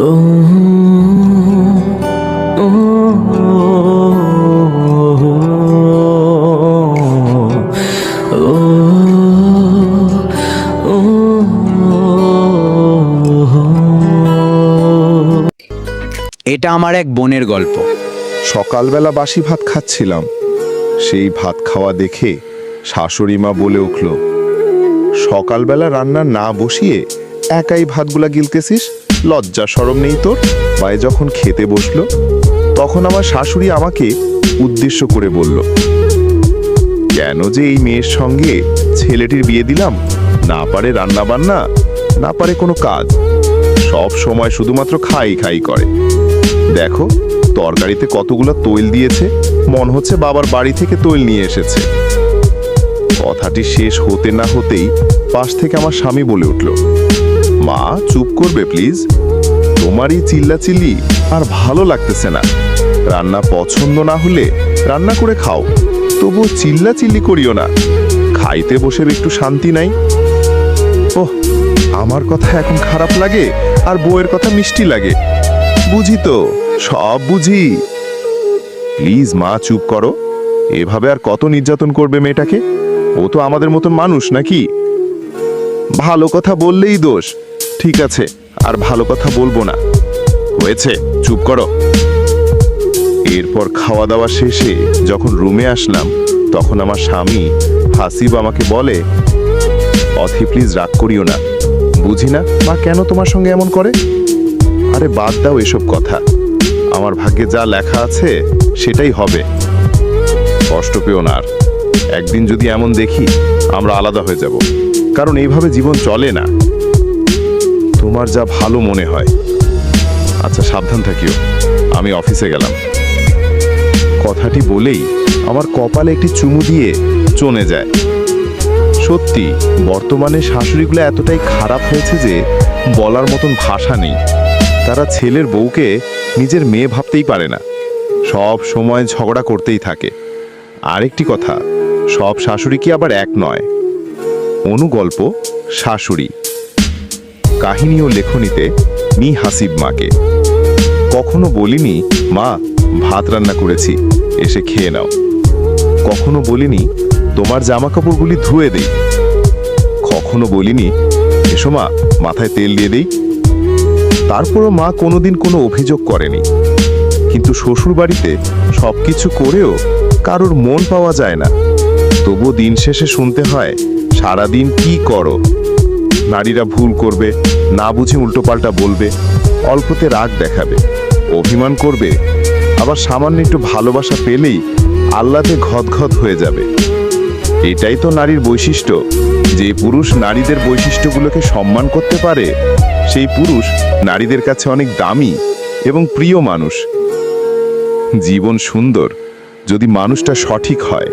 এটা আমার এক বোনের গল্প। সকালবেলা বাসি ভাত খাচ্ছিলাম। সেই ভাত খাওয়া দেখে শাশুড়ি মা বলে উঠল, সকালবেলা রান্না না বসিয়ে একাই ভাতগুলা গিলতেছিস? লজ্জা সরম নেই তোর? পায়ে যখন খেতে বসল, তখন আমার শাশুড়ি আমাকে উদ্দেশ্য করে বলল, কেন যে এই মেয়ের সঙ্গে ছেলেটির বিয়ে দিলাম? না পারে রান্না বান্না না পারে কোনো কাজ। সব সময় শুধুমাত্র খাই খাই করে। দেখো, তরকারিতে কতগুলো তৈল দিয়েছে, মন হচ্ছে বাবার বাড়ি থেকে তৈল নিয়ে এসেছে। কথাটি শেষ হতে না হতেই পাশ থেকে আমার স্বামী বলে উঠল মা, চুপ করবে প্লিজ তোমারই চিল্লাচিল্লি আর ভালো লাগতেছে না। রান্না পছন্দ না হলে রান্না করে খাও। তবুও চিল্লাচিল্লি করিও না। খাইতে বসে একটু শান্তি নাই। ওহ, আমার কথা এখন খারাপ লাগে আর বউয়ের কথা মিষ্টি লাগে। বুঝি তো, সব বুঝি। প্লিজ মা, চুপ করো। এভাবে আর কত নির্যাতন করবে মেয়েটাকে? ও তো আমাদের মতন মানুষ নাকি? ভালো কথা বললেই দোষ। ঠিক আছে, আর ভালো কথা বলব না। হয়েছে, চুপ করো। এরপর খাওয়া দাওয়া শেষে যখন রুমে আসলাম, তখন আমার স্বামী হাসিব আমাকে বলে, অথি প্লিজ রাগ করিও না। বুঝি না মা কেন তোমার সঙ্গে এমন করে? আরে, বাদ দাও এসব কথা। আমার ভাগ্যে যা লেখা আছে, সেটাই হবে। কষ্ট পেও না আর। একদিন যদি এমন দেখি, আমরা আলাদা হয়ে যাব। কারণ এইভাবে জীবন চলে না। তোমার যা ভালো মনে হয়। আচ্ছা সাবধান থাকিও। আমি অফিসে গেলাম। কথাটি বলেই আমার কপালে একটি চুমু দিয়ে চলে যায়। সত্যি, বর্তমানে শাশুড়িগুলো এতটাই খারাপ হয়েছে যে বলার মতন ভাষা নেই। তারা ছেলের বউকে নিজের মেয়ে ভাবতেই পারে না। সব সময় ঝগড়া করতেই থাকে। আরেকটি কথা, সব শাশুড়ি কি আবার এক নয়? অনুগল্প, শাশুড়ি। কাহিনী ও লেখনীতে মি হাসিব মাকে। কখনো বলিনি, মা, ভাত রান্না করেছি, এসে খেয়ে নাও। কখনো বলিনি, তোমার জামা কাপড়গুলি ধুয়ে দেই। কখনো বলিনি, এসো মা, মাথায় তেল দিয়ে দেই। তারপরও মা কোনোদিন কোনো অভিযোগ করেনি। কিন্তু শ্বশুর বাড়িতে সবকিছু করেও কারোর মন পাওয়া যায় না। তবু দিন শেষে শুনতে হয়, সারাদিন কি করো? নারীরা ভুল করবে, না বুঝে উল্টোপাল্টা বলবে, অল্পতে রাগ দেখাবে, অভিমান করবে, আবার সামান্য একটু ভালোবাসা পেলেই আল্লাতে ঘদঘদ হয়ে যাবে। এটাই তো নারীর বৈশিষ্ট্য, যে পুরুষ নারীদের বৈশিষ্ট্যগুলোকে সম্মান করতে পারে, সেই পুরুষ নারীদের কাছে অনেক দামি এবং প্রিয় মানুষ। জীবন সুন্দর যদি মানুষটা সঠিক হয়।